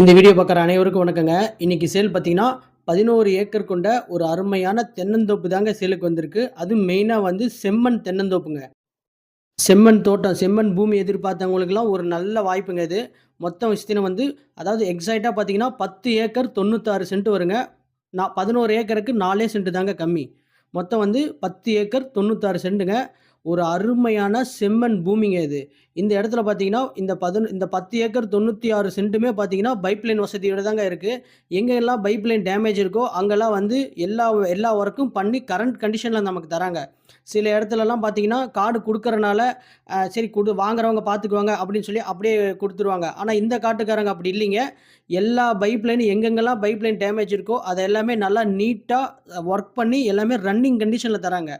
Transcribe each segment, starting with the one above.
இந்த வீடியோ பார்க்குற அனைவருக்கும் வணக்கங்க. இன்றைக்கி சேல் பார்த்தீங்கன்னா பதினோரு ஏக்கர் கொண்ட ஒரு அருமையான தென்னந்தோப்பு தாங்க சேலுக்கு வந்திருக்கு. அது மெயினாக வந்து செம்மண் தென்னந்தோப்புங்க. செம்மண் தோட்டம் செம்மண் பூமி எதிர்பார்த்தவங்களுக்குலாம் ஒரு நல்ல வாய்ப்புங்க இது. மொத்தம் விஸ்தீனம் வந்து அதாவது எக்ஸாக்டாக பார்த்தீங்கன்னா பத்து ஏக்கர் தொண்ணூத்தாறு சென்ட் வருங்க. நான் பதினோரு ஏக்கருக்கு நாலே சென்ட் தாங்க கம்மி. மொத்தம் வந்து பத்து ஏக்கர் தொண்ணூத்தாறு சென்ட்டுங்க. ஒரு அருமையான செம்மண் பூமிங்க இது. இந்த இடத்துல பார்த்தீங்கன்னா இந்த பதினொ இந்த பத்து ஏக்கர் தொண்ணூற்றி ஆறு சென்ட்டுமே பார்த்தீங்கன்னா பைப் லைன் வசதியோட தாங்க இருக்குது எங்கெல்லாம் பைப் லைன் டேமேஜ் இருக்கோ அங்கெல்லாம் வந்து எல்லா எல்லா ஒர்க்கும் பண்ணி கரண்ட் கண்டிஷனில் நமக்கு தராங்க. சில இடத்துலலாம் பார்த்தீங்கன்னா கார்டு கொடுக்கறனால சரி கொடு வாங்குறவங்க பார்த்துக்குவாங்க அப்படின்னு சொல்லி அப்படியே கொடுத்துருவாங்க. ஆனால் இந்த காட்டுக்காரங்க அப்படி இல்லைங்க. எல்லா பைப் லைன் எங்கெங்கெல்லாம் பைப் லைன் டேமேஜ் இருக்கோ அதை எல்லாமே நல்லா நீட்டாக ஒர்க் பண்ணி எல்லாமே ரன்னிங் கண்டிஷனில் தராங்க.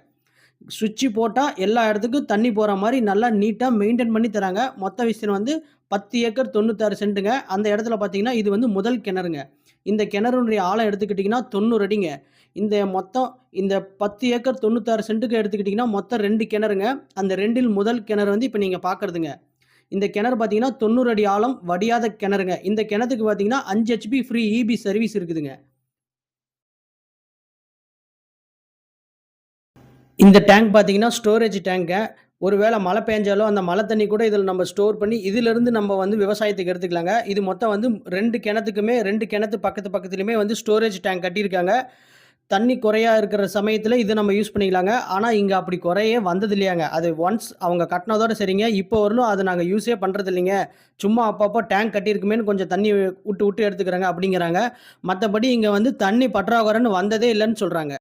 சுவிட்சு போட்டால் எல்லா இடத்துக்கும் தண்ணி போகிற மாதிரி நல்லா நீட்டாக மெயின்டைன் பண்ணி தராங்க. மொத்த விஷயம் வந்து பத்து ஏக்கர் தொண்ணூத்தாறு சென்ட்டுங்க. அந்த இடத்துல பார்த்தீங்கன்னா இது வந்து முதல் கிணறுங்க. இந்த கிணறுடைய ஆழம் எடுத்துக்கிட்டிங்கன்னா தொண்ணூறு அடிங்க. இந்த மொத்தம் இந்த பத்து ஏக்கர் தொண்ணூத்தாறு சென்ட்டுக்கு எடுத்துக்கிட்டிங்கன்னா மொத்தம் ரெண்டு கிணறுங்க. அந்த ரெண்டில் முதல் கிணறு வந்து இப்போ நீங்கள் பார்க்குறதுங்க இந்த கிணறு பார்த்தீங்கன்னா தொண்ணூறு அடி ஆழம் வடியாத கிணறுங்க. இந்த கிணத்துக்கு பார்த்தீங்கன்னா அஞ்சு ஹெச்பி ஃப்ரீ இபி சர்வீஸ் இருக்குதுங்க. இந்த டேங்க் பார்த்தீங்கன்னா ஸ்டோரேஜ் டேங்க ஒருவேளை மழை பெஞ்சாலும் அந்த மழை தண்ணி கூட இதில் நம்ம ஸ்டோர் பண்ணி இதிலிருந்து நம்ம வந்து விவசாயத்துக்கு எடுத்துக்கலாங்க. இது மொத்தம் வந்து ரெண்டு கிணத்துக்குமே ரெண்டு கிணத்து பக்கத்து பக்கத்துலையுமே வந்து ஸ்டோரேஜ் டேங்க் கட்டியிருக்காங்க. தண்ணி குறையா இருக்கிற சமயத்தில் இதை நம்ம யூஸ் பண்ணிக்கலாங்க. ஆனால் இங்கே அப்படி குறையே வந்தது இல்லையாங்க அது ஒன்ஸ் அவங்க கட்டினதோட சரிங்க. இப்போ வரலும் அதை நாங்கள் யூஸே பண்ணுறது இல்லைங்க சும்மா அப்பப்போ டேங்க் கட்டியிருக்குமேன்னு கொஞ்சம் தண்ணி விட்டு விட்டு எடுத்துக்கிறாங்க அப்படிங்கிறாங்க. மற்றபடி இங்கே வந்து தண்ணி பற்றாக்குறைன்னு வந்ததே இல்லைன்னு சொல்கிறாங்க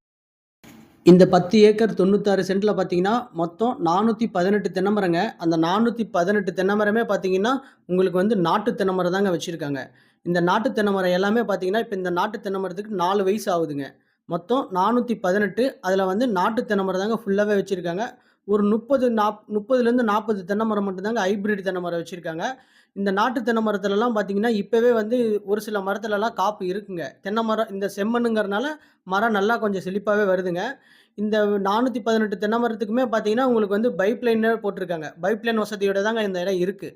இந்த பத்து ஏக்கர் தொண்ணூத்தாறு சென்ட்டில் பார்த்தீங்கன்னா மொத்தம் நானூற்றி பதினெட்டு தென்னமரங்க. அந்த நானூற்றி பதினெட்டு தென்னமரமே பார்த்தீங்கன்னா உங்களுக்கு வந்து நாட்டு தென்னமரம் தாங்க வச்சுருக்காங்க. இந்த நாட்டு தென்னமரம் எல்லாமே பார்த்தீங்கன்னா இப்போ இந்த நாட்டு தென்னமரத்துக்கு நாலு வயசு ஆகுதுங்க. மொத்தம் நானூற்றி பதினெட்டு அதில் வந்து நாட்டு தென்னமரம் தாங்க ஃபுல்லாகவே வச்சுருக்காங்க. ஒரு முப்பது நாப் முப்பதுலேருந்து நாற்பது தென்னை மரம் மட்டும்தாங்க ஹைப்ரிட் தென்னை மரம் வச்சுருக்காங்க. இந்த நாட்டு தென்னை மரத்துலலாம் பார்த்தீங்கன்னா இப்போவே வந்து ஒரு சில மரத்துலலாம் காப்பு இருக்குங்க. தென்னை மரம் இந்த செம்மண்ணுங்கிறனால மரம் நல்லா கொஞ்சம் செழிப்பாகவே வருதுங்க. இந்த நானூற்றி பதினெட்டு தென்னை மரத்துக்குமே பார்த்தீங்கன்னா உங்களுக்கு வந்து பைப்லைனே போட்டிருக்காங்க. பைப்லைன் வசதியோட தாங்க இந்த இடம் இருக்குது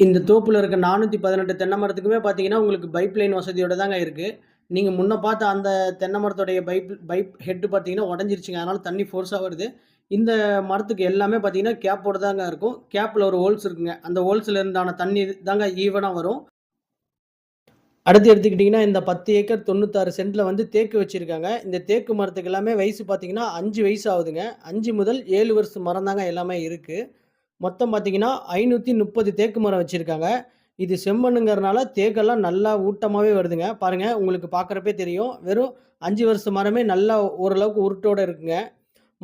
இந்த தோப்பில் இருக்க நானூற்றி பதினெட்டு தென்னை மரத்துக்குமே பார்த்தீங்கன்னா உங்களுக்கு பைப்லைன் வசதியோடு வசதியோட தாங்க இருக்குது நீங்கள் முன்ன பார்த்த அந்த தென்னை மரத்துடைய பைப் பைப் ஹெட்டு பார்த்தீங்கன்னா உடஞ்சிருச்சுங்க. அதனால் தண்ணி ஃபோர்ஸாக வருது. இந்த மரத்துக்கு எல்லாமே பார்த்தீங்கன்னா கேப்போடு தாங்க இருக்கும். கேப்பில் ஒரு ஹோல்ஸ் இருக்குங்க. அந்த ஹோல்ஸில் இருந்தான தண்ணி தாங்க ஈவனாக வரும். அடுத்து எடுத்துக்கிட்டிங்கன்னா இந்த பத்து ஏக்கர் தொண்ணூத்தாறு சென்டில் வந்து தேக்கு வச்சுருக்காங்க. இந்த தேக்கு மரத்துக்கு எல்லாமே வயசு பார்த்தீங்கன்னா அஞ்சு வயசு ஆகுதுங்க. அஞ்சு முதல் ஏழு வருஷம் மரம் தாங்க எல்லாமே இருக்குது மொத்தம் பார்த்தீங்கன்னா ஐநூற்றி முப்பது தேக்கு மரம் வச்சுருக்காங்க. இது செம்மண்ணுங்கிறனால தேக்கெல்லாம் நல்லா ஊட்டமாகவே வருதுங்க. பாருங்கள் உங்களுக்கு பார்க்குறப்பே தெரியும். வெறும் அஞ்சு வருஷம் மரமே நல்லா ஓரளவுக்கு உருட்டோடு இருக்குங்க.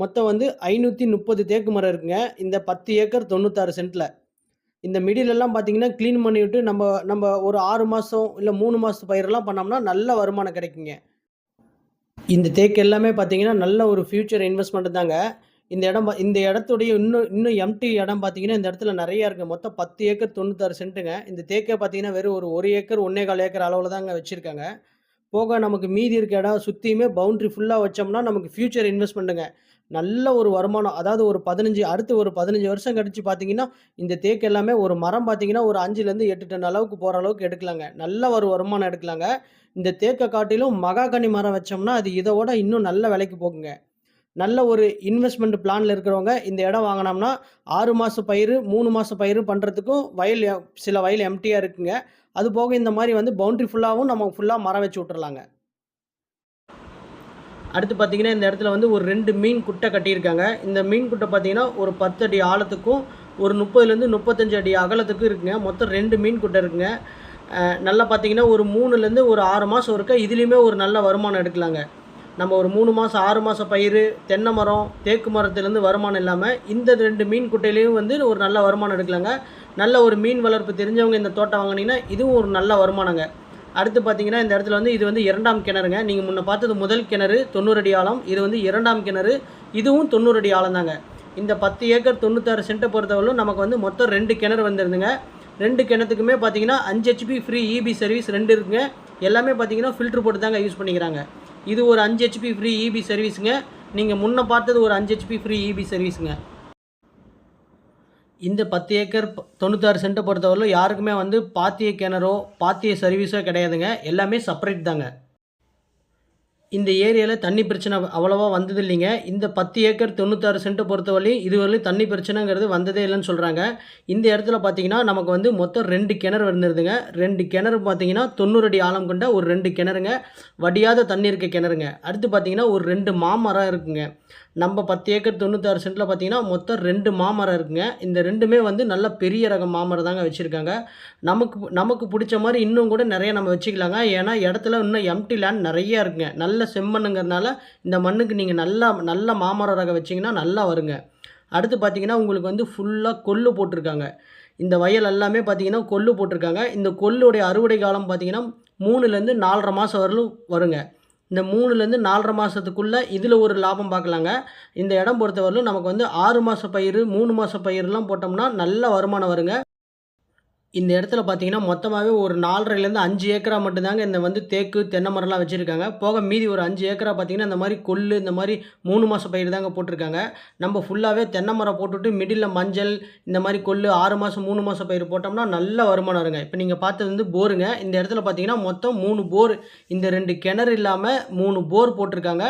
மொத்தம் வந்து ஐநூற்றி முப்பது தேக்கு மரம் இருக்குங்க. இந்த பத்து ஏக்கர் தொண்ணூத்தாறு சென்ட்டில் இந்த மிடிலெல்லாம் பார்த்தீங்கன்னா க்ளீன் பண்ணிவிட்டு நம்ம நம்ம ஒரு ஆறு மாதம் இல்லை மூணு மாதத்து பயிரெல்லாம் பண்ணோம்னா நல்ல வருமானம் கிடைக்குங்க. இந்த தேக்கு எல்லாமே பார்த்தீங்கன்னா நல்ல ஒரு ஃப்யூச்சர் இன்வெஸ்ட்மெண்ட் தாங்க. இந்த இடம் பா- இந்த இடத்துடைய இன்னும் இன்னும் எம்டி இடம் பார்த்தீங்கன்னா இந்த இடத்துல நிறையா இருக்குது மொத்தம் பத்து ஏக்கர் தொண்ணூத்தாறு சென்ட்டுங்க. இந்த தேக்கை பார்த்தீங்கன்னா வெறும் ஒரு ஒரு ஏக்கர் ஒன்றே கால் ஏக்கர் அளவில் தாங்க வச்சுருக்காங்க. போக நமக்கு மீதி இருக்க இடம் சுற்றியுமே பவுண்ட்ரி ஃபுல்லாக வச்சோம்னா நமக்கு ஃப்யூச்சர் இன்வெஸ்ட்மெண்ட்டுங்க நல்ல ஒரு வருமானம் அதாவது ஒரு பதினஞ்சு அடுத்து ஒரு பதினஞ்சு வருஷம் கழிச்சு பார்த்தீங்கன்னா இந்த தேக்கு எல்லாமே ஒரு மரம் பார்த்தீங்கன்னா ஒரு அஞ்சுலேருந்து எட்டு டன் அளவுக்கு போகிற அளவுக்கு எடுக்கலாங்க. நல்ல ஒரு வருமானம் எடுக்கலாங்க. இந்த தேக்கை காட்டிலும் மகாகனி மரம் வச்சோம்னா அது இதோட இன்னும் நல்ல விலைக்கு போகுங்க. நல்ல ஒரு இன்வெஸ்ட்மெண்ட் பிளானில் இருக்கிறவங்க இந்த இடம் வாங்கினோம்னா ஆறு மாத பயிர் மூணு மாத பயிர் பண்ணுறதுக்கும் வயல் சில வயல் எம்டியாக இருக்குங்க. அது போக இந்த மாதிரி வந்து பவுண்ட்ரி ஃபுல்லாகவும் நம்ம ஃபுல்லாக மரம் வச்சு விட்டுறலாங்க. அடுத்து பார்த்தீங்கன்னா இந்த இடத்துல வந்து ஒரு ரெண்டு மீன் குட்டை கட்டியிருக்காங்க. இந்த மீன் குட்டை பார்த்தீங்கன்னா ஒரு பத்து அடி ஆழத்துக்கும் ஒரு முப்பதுலேருந்து முப்பத்தஞ்சு அடி அகலத்துக்கும் இருக்குங்க. மொத்தம் ரெண்டு மீன் குட்டை இருக்குங்க. நல்லா பார்த்தீங்கன்னா ஒரு மூணுலேருந்து ஒரு ஆறு மாதம் இருக்க இதுலேயுமே ஒரு நல்ல வருமானம் எடுக்கலாங்க. நம்ம ஒரு மூணு மாதம் ஆறு மாதம் பயிர் தென்னை மரம் தேக்கு மரத்துலேருந்து வருமானம் இல்லாமல் இந்த ரெண்டு மீன் குட்டையிலையும் வந்து ஒரு நல்ல வருமானம் எடுக்கலாங்க. நல்ல ஒரு மீன் வளர்ப்பு தெரிஞ்சவங்க இந்த தோட்டம் வாங்கினீங்கன்னா இதுவும் ஒரு நல்ல வருமானங்க. அடுத்து பார்த்தீங்கன்னா இந்த இடத்துல வந்து இது வந்து இரண்டாம் கிணறுங்க. நீங்கள் முன்ன பார்த்தது முதல் கிணறு தொண்ணூறு அடி ஆழம் இது வந்து இரண்டாம் கிணறு இதுவும் தொண்ணூறு அடி ஆழம் தாங்க இந்த பத்து ஏக்கர் தொண்ணூத்தாறு சென்ட்டை பொறுத்தவரையிலும் நமக்கு வந்து மொத்தம் ரெண்டு கிணறு வந்துருந்துங்க. ரெண்டு கிணத்துக்குமே பார்த்தீங்கன்னா அஞ்சு ஹெச்பி ஃப்ரீ இபி சர்வீஸ் ரெண்டு இருக்குங்க. எல்லாமே பார்த்தீங்கன்னா ஃபில்ட்ரு போட்டு தாங்க யூஸ் பண்ணிக்கிறாங்க. இது ஒரு அஞ்சு ஹெச்பி ஃப்ரீ இபி சர்வீஸுங்க நீங்கள் முன்ன பார்த்தது ஒரு அஞ்சு ஹெச்பி ஃப்ரீ இபி சர்வீஸுங்க இந்த 10 ஏக்கர் தொண்ணூத்தாறு சென்ட்டை பொறுத்தவரையிலும் யாருக்குமே வந்து பாத்திய கிணறோ, பாத்திய சர்வீஸோ கிடையாதுங்க. எல்லாமே செப்பரேட் தாங்க. இந்த ஏரியாவில் தண்ணி பிரச்சனை அவ்வளோவா வந்தது இல்லைங்க. இந்த 10 ஏக்கர் 96 சென்ட்ட பொறுத்தவரையிலும் இதுவரையும் தண்ணி பிரச்சனைங்கிறது வந்ததே இல்லைன்னு சொல்கிறாங்க இந்த இடத்துல பார்த்தீங்கன்னா, நமக்கு வந்து மொத்தம் ரெண்டு கிணறு வந்துருதுங்க. ரெண்டு கிணறு பார்த்தீங்கன்னா, 90 அடி ஆழம் கொண்ட ஒரு ரெண்டு கிணறுங்க. வடியாத தண்ணி இருக்க கிணறுங்க. அடுத்து பார்த்தீங்கன்னா, ஒரு ரெண்டு மாமரம் இருக்குங்க. நம்ம 10 ஏக்கர் 96 சென்ட்ல பார்த்தீங்கன்னா, மொத்தம் ரெண்டு மாமரம் இருக்குங்க. இந்த ரெண்டுமே வந்து நல்ல பெரிய ரகம் மாமரம் தாங்க வச்சுருக்காங்க நமக்கு நமக்கு பிடிச்ச மாதிரி இன்னும் கூட நிறைய நம்ம வச்சுக்கலாங்க. ஏன்னா, இடத்துல இன்னும் எம்டி லேண்ட் நிறையா இருக்குங்க. நல்ல செம்மண்ணுங்கிறனால, இந்த மண்ணுக்கு நீங்கள் நல்லா நல்ல மாமரம் ரகம் வச்சீங்கன்னா, நல்லா வருங்க. அடுத்து பார்த்தீங்கன்னா, உங்களுக்கு வந்து ஃபுல்லாக கொள்ளு போட்டிருக்காங்க இந்த வயல் எல்லாமே பார்த்தீங்கன்னா, கொள்ளு போட்டிருக்காங்க இந்த கொல்லுடைய அறுவடை காலம் பார்த்தீங்கன்னா, மூணுலேருந்து நாலரை மாதம் வரலும் வருங்க. இந்த மூணுலேருந்து நாலரை மாதத்துக்குள்ளே இதில் ஒரு லாபம் பார்க்கலாங்க. இந்த இடம் பொறுத்தவரையிலும் நமக்கு வந்து ஆறு மாத பயிர் மூணு மாத பயிரெலாம் போட்டோம்னா, நல்ல வருமானம் வருங்க. இந்த இடத்துல பார்த்தீங்கன்னா, மொத்தமாகவே ஒரு 4 1/2லேருந்து 5 ஏக்கரா மட்டும்தாங்க இந்த வந்து தேக்கு, தென்னை மரம்லாம் வச்சுருக்காங்க போக மீதி ஒரு அஞ்சு ஏக்கரா பார்த்தீங்கன்னா, இந்த மாதிரி கொள்ளு, இந்த மாதிரி மூணு மாதம் பயிர் தாங்க போட்டிருக்காங்க நம்ம ஃபுல்லாகவே தென்னை மரம் போட்டுட்டு மிடில் மஞ்சள், இந்த மாதிரி கொள்ளு ஆறு மாதம் மூணு மாதம் பயிர் போட்டோம்னா, நல்ல வருமானம் வருங்க. இப்போ நீங்கள் பார்த்தது வந்து போருங்க. இந்த இடத்துல பார்த்தீங்கன்னா, மொத்தம் மூணு போர். இந்த ரெண்டு கிணறு இல்லாமல் மூணு போர் போட்டிருக்காங்க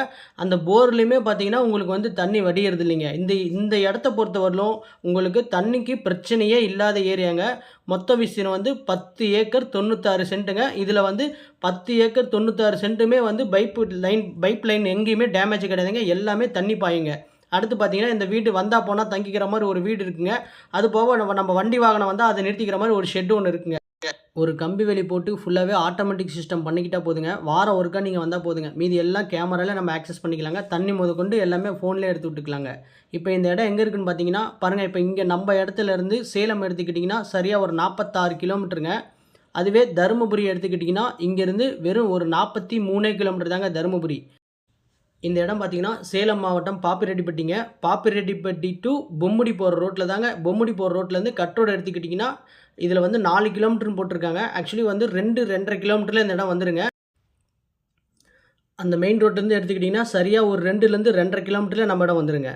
அந்த போர்லேயுமே பார்த்தீங்கன்னா, உங்களுக்கு வந்து தண்ணி வடிகிறது இல்லைங்க. இந்த இந்த இடத்த பொறுத்தவரையிலும் உங்களுக்கு தண்ணிக்கு பிரச்சனையே இல்லாத ஏரியாங்க. மொத்த விஸ்தீர்ணம் வந்து 10 ஏக்கர் 96 சென்ட்டுங்க. இதில் வந்து 10 ஏக்கர் 96 சென்ட்டுமே வந்து பைப்பு லைன் பைப் லைன் எங்கேயுமே டேமேஜ் கிடையாதுங்க. எல்லாமே தண்ணி பாயுங்க. அடுத்து பார்த்தீங்கன்னா, இந்த வீடு வந்தால் போனால் தங்கிக்கிற மாதிரி ஒரு வீடு இருக்குங்க. அது போக நம்ம நம்ம வண்டி வாகனம் வந்தால் அதை நிறுத்திக்கிற மாதிரி ஒரு ஷெட் ஒன்று இருக்குங்க. ஒரு கம்பி வெளி போட்டு ஃபுல்லாகவே ஆட்டோமேட்டிக் சிஸ்டம் பண்ணிக்கிட்டால் போதுங்க. வாரம் ஒருக்கா நீங்கள் வந்தால் போதுங்க. மீதி எல்லாம் கேமராவில் நம்ம ஆக்சஸ் பண்ணிக்கலாங்க. தண்ணி முதற்கொண்டு எல்லாமே ஃபோன்லேயே எடுத்து விட்டுக்கலாங்க. இப்போ இந்த இடம் எங்கே இருக்குன்னு பார்த்தீங்கன்னா, பாருங்கள் இப்போ இங்கே நம்ம இடத்துல இருந்து சேலம் எடுத்துக்கிட்டிங்கன்னா சரியாக ஒரு 46 கிலோமீட்டருங்க. அதுவே தருமபுரி எடுத்துக்கிட்டிங்கன்னா இங்கேருந்து வெறும் ஒரு 43 கிலோமீட்டர் தாங்க தருமபுரி. இந்த இடம் பார்த்தீங்கன்னா, சேலம் மாவட்டம் பாப்பிரெட்டிப்பட்டிங்க. பாப்பிரெட்டிப்பட்டி டூ பொம்முடி போகிற ரோட்டில் தாங்க பொம்முடி போற ரோட்லேருந்து கட் ரோடு எடுத்துக்கிட்டிங்கன்னா இதில் வந்து நாலு கிலோமீட்டர்னு போட்டிருக்காங்க ஆக்சுவலி வந்து ரெண்டு ரெண்டரை கிலோமீட்டரில் இந்த இடம் வந்துருங்க. அந்த மெயின் ரோட்லேருந்து எடுத்துக்கிட்டிங்கன்னா சரியாக ஒரு ரெண்டுலேருந்து ரெண்டரை கிலோமீட்டரில் நம்ம இடம் வந்துருங்க.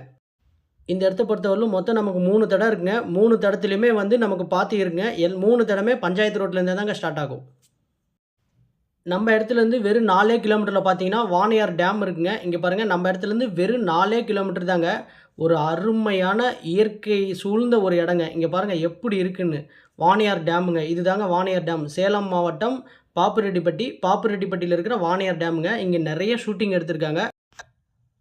இந்த இடத்த பொறுத்தவரையிலும் மொத்தம் நமக்கு மூணு தடம் இருக்குங்க. மூணு தடத்துலையுமே வந்து நமக்கு பார்த்து இருக்குங்க. எல் மூணு தடமே பஞ்சாயத்து ரோட்லேருந்தே தாங்க ஸ்டார்ட் ஆகும். நம்ம இடத்துலேருந்து வெறும் நாலே கிலோமீட்டரில் பார்த்தீங்கன்னா, வாணையார் டேம் இருக்குங்க. இங்கே பாருங்க நம்ம இடத்துலேருந்து வெறும் நாலே கிலோமீட்டர் தாங்க. ஒரு அருமையான இயற்கை சூழ்ந்த ஒரு இடங்க. இங்கே பாருங்க எப்படி இருக்குன்னு. வாணையார் டேமுங்க. இது தாங்க வாணையார் டேம். சேலம் மாவட்டம் பாப்புரெட்டிப்பட்டி பாப்புரெட்டிப்பட்டியில் இருக்கிற வாணையார் டேமுங்க. இங்கே நிறைய ஷூட்டிங் எடுத்திருக்காங்க.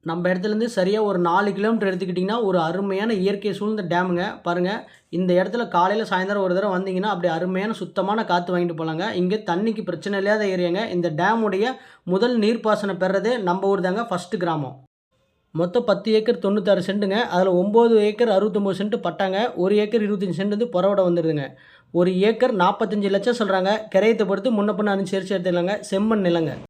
நம்ம இடத்துலேருந்து சரியாக ஒரு நாலு கிலோமீட்டர் எடுத்துக்கிட்டிங்கன்னா ஒரு அருமையான இயற்கை சூழ்ந்த டேமுங்க. பாருங்கள் இந்த இடத்துல காலையில் சாயந்தரம் ஒரு தடவை வந்தீங்கன்னா, அப்படியே அருமையான சுத்தமான காற்று வாங்கிட்டு போகலாங்க இங்கே தண்ணிக்கு பிரச்சனை இல்லாத ஏரியாங்க. இந்த டேமுடைய முதல் நீர்ப்பாசனம் பெறதே நம்ம ஊர் தாங்க ஃபர்ஸ்ட்டு கிராமம். மொத்தம் 10 ஏக்கர் 96 சென்ட்டுங்க. அதில் ஒம்பது ஏக்கர் 69 சென்ட் பட்டாங்க. ஒரு ஏக்கர் 25 சென்ட் வந்து புறவட வந்துருதுங்க. ஒரு ஏக்கர் 45 லட்சம் சொல்கிறாங்க கிரையத்தை பொறுத்து முன்ன பின்ன அனுசரிச்சு எடுத்துடலாங்க செம்மண் நிலங்க.